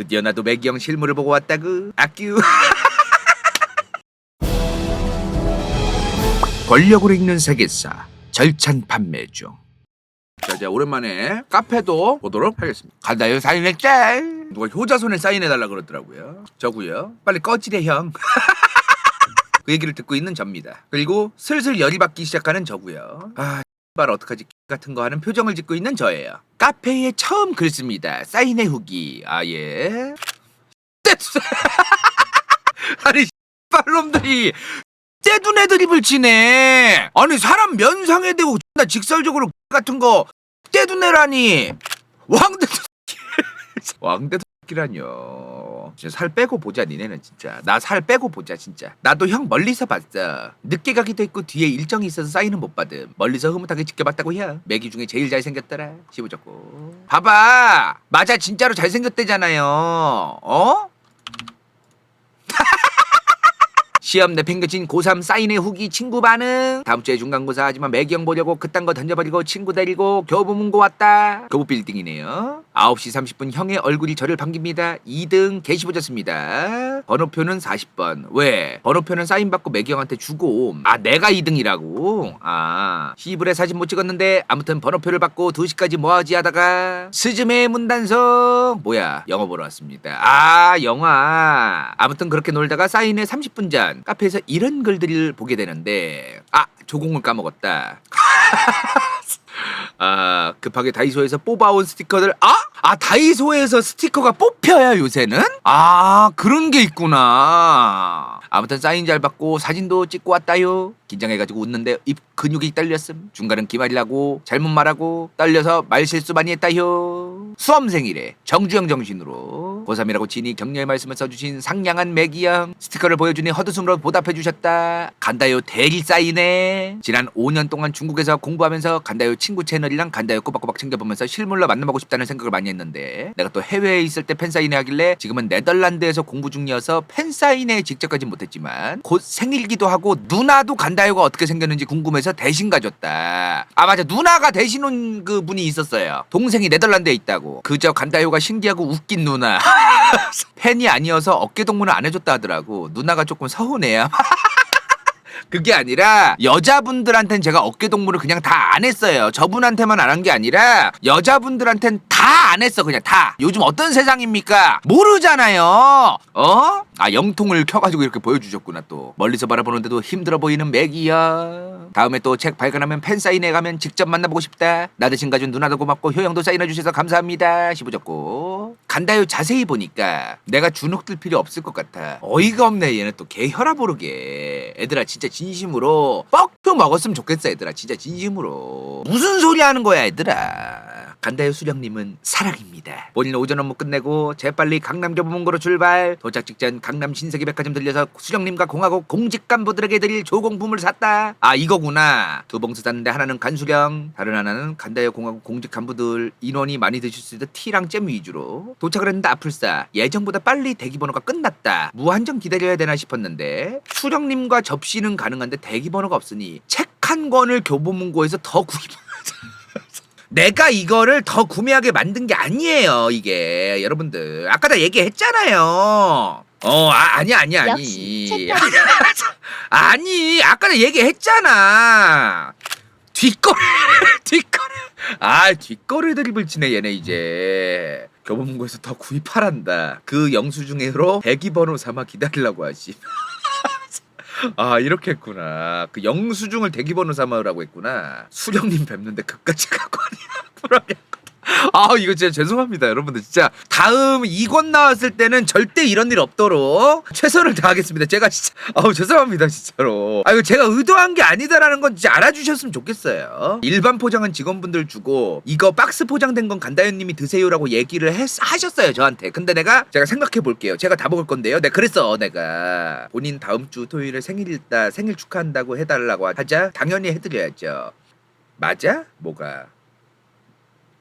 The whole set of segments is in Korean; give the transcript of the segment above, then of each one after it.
드디어 나도 매기형 실물을 보고 왔다구 아큐 권력으로 읽는 세계사 절찬 판매 중 자, 이제 오랜만에 카페도 보도록 하겠습니다. 간다요 사인회 짤. 누가 효자손에 사인해달라 그러더라고요. 저구요. 빨리 꺼지래 형. 그 얘기를 듣고 있는 접니다. 그리고 슬슬 열이 받기 시작하는 저구요. 아, 발 어떡하지 같은 거 하는 표정을 짓고 있는 저예요. 카페에 처음 글 씁니다. 사인회 후기. 아 예. 아니 빨놈들이 떼둔 애 드립을 치네. 아니 사람 면상에 대고 나 직설적으로 같은 거 떼둔 애라니. 왕대도 왕대 도 끼라뇨. 진짜 살 빼고 보자 니네는 진짜. 나 살 빼고 보자 진짜. 나도 형 멀리서 봤어. 늦게 가기도 했고 뒤에 일정이 있어서 사인은 못 받음. 멀리서 흐뭇하게 지켜봤다고 해. 매기 중에 제일 잘생겼더라. 씹어줬고. 봐봐. 맞아 진짜로 잘생겼대잖아요. 어? 시험 내팽겨친 고3 사인회 후기 친구 반응 다음 주에 중간고사 하지만 매경 보려고 그딴 거 던져버리고 친구 데리고 교보문고 왔다 교보 빌딩이네요 9시 30분 형의 얼굴이 저를 반깁니다. 2등 게시 보셨습니다. 번호표는 40번. 왜? 번호표는 사인받고 매경한테 주고. 아 내가 2등이라고? 아 시불에 사진 못 찍었는데 아무튼 번호표를 받고 2시까지 뭐하지 하다가 스즈메 문단속 뭐야? 영화 보러 왔습니다. 아 영화. 아무튼 그렇게 놀다가 사인회 30분 전 카페에서 이런 글들을 보게 되는데. 아 조공을 까먹었다 아 급하게 다이소에서 뽑아온 스티커들. 아? 아 다이소에서 스티커가 뽑혀야 요새는? 아 그런 게 있구나. 아무튼 사인 잘 받고 사진도 찍고 왔다요. 긴장해가지고 웃는데 입 근육이 떨렸음. 중간은 기말이라고 잘못 말하고 떨려서 말실수 많이 했다요. 수험생이래. 정주영 정신으로 고3이라고 지니 격려의 말씀을 써주신 상냥한 매기양 스티커를 보여주니 헛웃음으로 보답해주셨다. 간다요 대리 사인회 지난 5년 동안 중국에서 공부하면서 간다요 친구 채널이랑 간다요 꼬박꼬박 챙겨보면서 실물로 만나보고 싶다는 생각을 많이 했는데 내가 또 해외에 있을 때 팬사인회 하길래 지금은 네덜란드에서 공부 중이어서 팬사인회에 직접 가진 못했지만 곧 생일기도 하고 누나도 간다요가 어떻게 생겼는지 궁금해서 대신 가줬다. 아 맞아. 누나가 대신 온 그 분이 있었어요. 동생이 네덜란드에 있다고. 그저 간다요가 신기하고 웃긴 누나 팬이 아니어서 어깨 동무를 안 해줬다 하더라고 누나가 조금 서운해요 그게 아니라 여자분들한텐 제가 어깨 동무를 그냥 다 안 했어요. 저분한테만 안 한 게 아니라 여자분들한텐 다 안 했어. 그냥 다. 요즘 어떤 세상입니까? 모르잖아요. 어? 아 영통을 켜가지고 이렇게 보여주셨구나 또. 멀리서 바라보는데도 힘들어 보이는 맥이야. 다음에 또 책 발간하면 팬 사인회 가면 직접 만나보고 싶다. 나 대신 가준 누나도 고맙고 효영도 사인해 주셔서 감사합니다. 씹어줬고. 간다요 자세히 보니까 내가 주눅 들 필요 없을 것 같아. 어이가 없네 얘는 또 개 혈압 오르게. 애들아 진짜 진심으로 뻑표 먹었으면 좋겠어 얘들아 진짜 진심으로. 무슨 소리 하는 거야 얘들아. 간다요 수령님은 사랑입니다. 본인 오전 업무 끝내고 재빨리 강남 교보문고로 출발. 도착 직전 강남 신세계 백화점 들려서 수령님과 공하고 공직 간부들에게 드릴 조공품을 샀다. 아 이거구나. 두 봉투 샀는데 하나는 간수령, 다른 하나는 간다요 공하고 공직 간부들 인원이 많이 드실 수 있는 T랑 잼 위주로. 도착을 했는데 아플싸. 예정보다 빨리 대기 번호가 끝났다. 무한정 기다려야 되나 싶었는데 수령님과 접시는 가능한데 대기 번호가 없으니 책 한 권을 교보문고에서 더 구입. 내가 이거를 더 구매하게 만든 게 아니에요, 이게. 여러분들. 아까 다 얘기했잖아요. 어, 아, 아니, 아니, 아니. 아니, 아까 다 얘기했잖아. 뒷거래, 뒷거래. 아, 뒷거래 드립을 치네, 얘네 이제. 교보문고에서 더 구입하란다. 그 영수증으로 대기번호 삼아 기다리려고 하지. 아 이렇게 했구나. 그 영수증을 대기번호 삼아라고 했구나. 수령님 뵙는데 그까지 갖고 아니야 아 이거 진짜 죄송합니다 여러분들. 진짜 다음 2권 나왔을 때는 절대 이런 일 없도록 최선을 다하겠습니다. 제가 진짜 아우 죄송합니다 진짜로. 아 이거 제가 의도한 게 아니다라는 건 진짜 알아주셨으면 좋겠어요. 일반 포장은 직원분들 주고 이거 박스 포장된 건 간다현님이 드세요라고 얘기를 했, 하셨어요 저한테. 근데 내가 제가 생각해 볼게요. 제가 다 먹을 건데요. 네 그랬어 내가. 본인 다음 주 토요일에 생일이다 생일 축하한다고 해달라고 하자 당연히 해드려야죠. 맞아? 뭐가?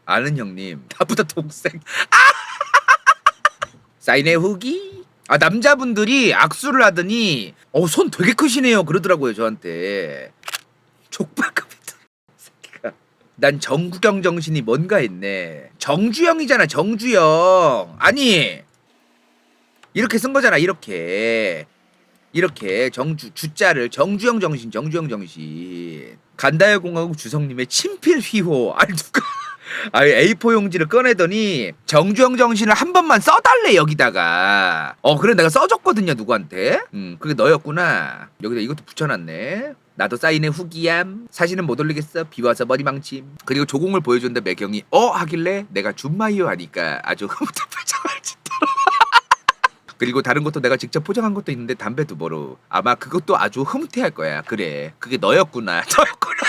아는 형님. 나보다 동생. 아! 사인회 후기? 아 남자분들이 악수를 하더니 어 손 되게 크시네요. 그러더라고요 저한테. 족발급이다. 새끼가. 난 정구경 정신이 뭔가 했네. 정주영이잖아 정주영. 아니! 이렇게 쓴 거잖아 이렇게. 이렇게 정주 주자를 정주영 정신 정주영 정신. 간다요 공화국 주성님의 친필 휘호. 아니 누가 아 A4 용지를 꺼내더니 정주영 정신을 한 번만 써달래 여기다가. 어 그래 내가 써줬거든요 누구한테. 음 그게 너였구나. 여기다 이것도 붙여놨네. 나도 사인해 후기얌 사진은 못 올리겠어. 비와서 머리 망침. 그리고 조공을 보여줬는데 매경이 어? 하길래 내가 줌마이요 하니까 아주 흐뭇해져갈 짓더라 그리고 다른 것도 내가 직접 포장한 것도 있는데 담배 두 보루 아마 그것도 아주 흐뭇해할 거야. 그래. 그게 너였구나. 너였구나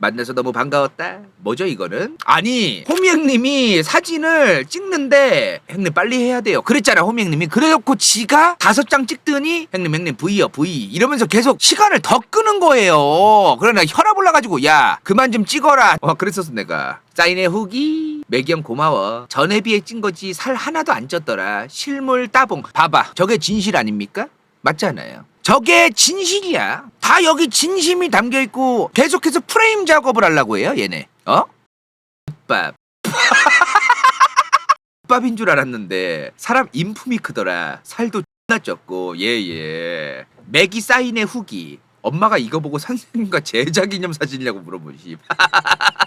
만나서 너무 반가웠다. 뭐죠 이거는? 아니 호미 형님이 사진을 찍는데 형님 빨리 해야 돼요. 그랬잖아 호미 형님이. 그래놓고 지가 다섯 장 찍더니 형님 형님 V요 V 이러면서 계속 시간을 더 끄는 거예요. 그러나 혈압 올라가지고 야 그만 좀 찍어라. 어 그랬었어 내가. 사인의 후기 매경 고마워. 전에 비해 찐 거지 살 하나도 안 쪘더라. 실물 따봉. 봐봐 저게 진실 아닙니까? 맞잖아요. 저게 진실이야. 다 여기 진심이 담겨 있고 계속해서 프레임 작업을 하려고 해요, 얘네. 어? 밥. 밥인 줄 알았는데 사람 인품이 크더라. 살도 나 쪘고 예예. 맥이 사인의 후기. 엄마가 이거 보고 선생님과 제자 기념 사진이냐고 물어보시.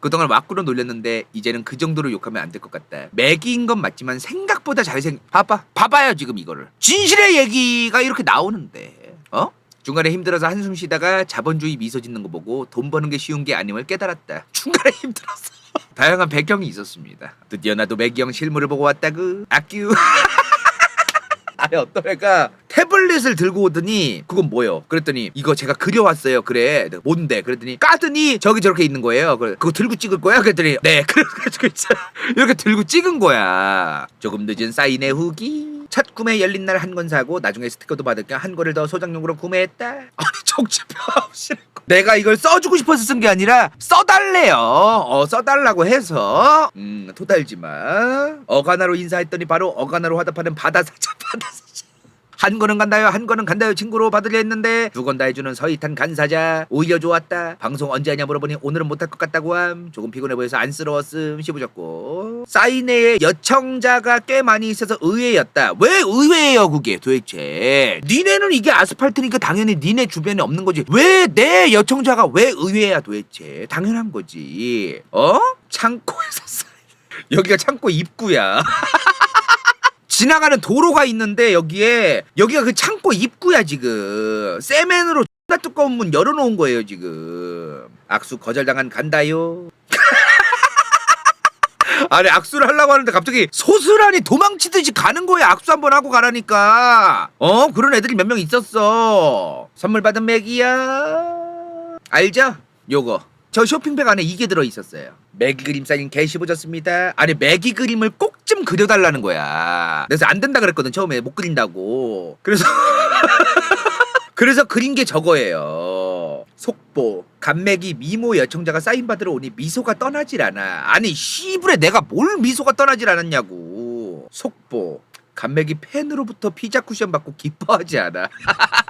그동안 막구로 놀렸는데 이제는 그 정도로 욕하면 안 될 것 같다. 매기인 건 맞지만 생각보다 잘생. 봐봐, 봐봐요 지금 이거를. 진실의 얘기가 이렇게 나오는데, 어? 중간에 힘들어서 한숨 쉬다가 자본주의 미소 짓는 거 보고 돈 버는 게 쉬운 게 아님을 깨달았다. 중간에 힘들어서. 다양한 배경이 있었습니다. 드디어 나도 매기형 실물을 보고 왔다구. 아큐. 아니 어떤 애가 태블릿을 들고 오더니 그건 뭐요? 그랬더니 이거 제가 그려왔어요. 그래 뭔데? 그랬더니 까더니 저기 저렇게 있는 거예요. 그래 그거 들고 찍을 거야? 그랬더니 네 그래가지고 이렇게 들고 찍은 거야. 조금 늦은 사인의 후기. 첫 구매 열린 날 한 권 사고 나중에 스티커도 받을까 한 거를 더 소장용으로 구매했다. 아니 정치표 없이 내가 이걸 써주고 싶어서 쓴 게 아니라 써달래요. 어 써달라고 해서 음 토달지 마. 어가나로 인사했더니 바로 어가나로 화답하는 바다사자 바다사자. 한 거는 간다요 한 거는 간다요 친구로 받으려 했는데 두건다 해주는 서희탄 간사자 오히려 좋았다. 방송 언제 하냐 물어보니 오늘은 못할 것 같다고 함. 조금 피곤해 보여서 안쓰러웠음. 씹어줬고. 사인회에 여청자가 꽤 많이 있어서 의외였다. 왜 의외예요 그게 도대체? 니네는 이게 아스팔트니까 당연히 니네 주변에 없는 거지. 왜 내 여청자가 왜 의외야 도대체? 당연한 거지. 어? 창고에서 여기가 창고 입구야 지나가는 도로가 있는데 여기에 여기가 그 창고 입구야 지금. 세멘으로 나 두꺼운 문 열어놓은 거예요 지금. 악수 거절당한 간다요. 아니 악수를 하려고 하는데 갑자기 소스라니 도망치듯이 가는 거야. 악수 한번 하고 가라니까. 어? 그런 애들이 몇 명 있었어. 선물 받은 맥이야. 알죠? 요거 저 쇼핑백 안에 이게 들어 있었어요. 매기 그림 사인 게시보졌습니다. 아니 매기 그림을 꼭 좀 그려달라는 거야. 그래서 안 된다 그랬거든 처음에 못 그린다고. 그래서 그래서 그린 게 저거예요. 속보 감매기 미모 여청자가 사인 받으러 오니 미소가 떠나질 않아. 아니 씨부레 내가 뭘 미소가 떠나질 않았냐고. 속보 감매기 팬으로부터 피자 쿠션 받고 기뻐하지 않아.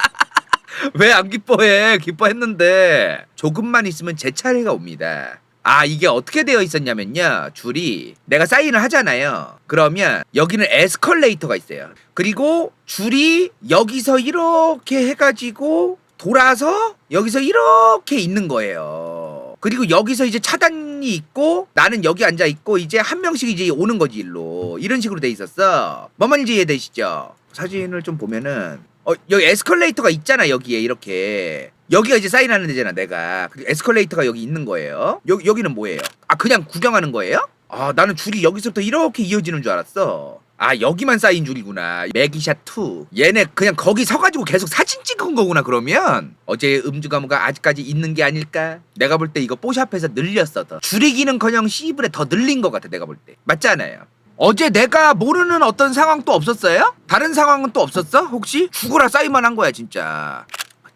왜 안 기뻐해? 기뻐했는데 조금만 있으면 제 차례가 옵니다. 아 이게 어떻게 되어 있었냐면요. 줄이 내가 사인을 하잖아요. 그러면 여기는 에스컬레이터가 있어요. 그리고 줄이 여기서 이렇게 해가지고 돌아서 여기서 이렇게 있는 거예요. 그리고 여기서 이제 차단이 있고 나는 여기 앉아 있고 이제 한 명씩 이제 오는 거지 일로. 이런 식으로 돼 있었어. 뭔 말인지 이해되시죠? 사진을 좀 보면은 어 여기 에스컬레이터가 있잖아 여기에 이렇게. 여기가 이제 사인하는 데잖아 내가. 에스컬레이터가 여기 있는 거예요. 여기 여기는 뭐예요? 아 그냥 구경하는 거예요? 아 나는 줄이 여기서부터 이렇게 이어지는 줄 알았어. 아 여기만 쌓인 줄이구나. 매기샷 2 얘네 그냥 거기 서가지고 계속 사진 찍은 거구나 그러면? 어제 음주 가무가 아직까지 있는 게 아닐까? 내가 볼 때 이거 뽀샵해서 늘렸어 더. 줄이기는커녕 씨불에 더 늘린 것 같아 내가 볼 때. 맞잖아요 어제 내가 모르는 어떤 상황 또 없었어요? 다른 상황은 또 없었어? 혹시? 죽어라 싸이만 한 거야 진짜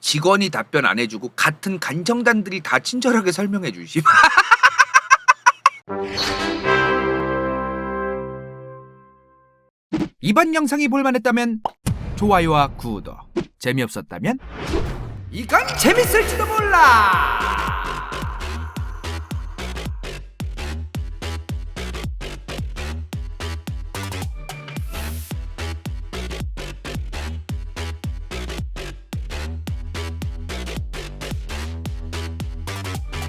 직원이 답변 안 해주고 같은 간정단들이 다 친절하게 설명해 주시 이번 영상이 볼만했다면 좋아요와 구독 재미없었다면 이건 재밌을지도 몰라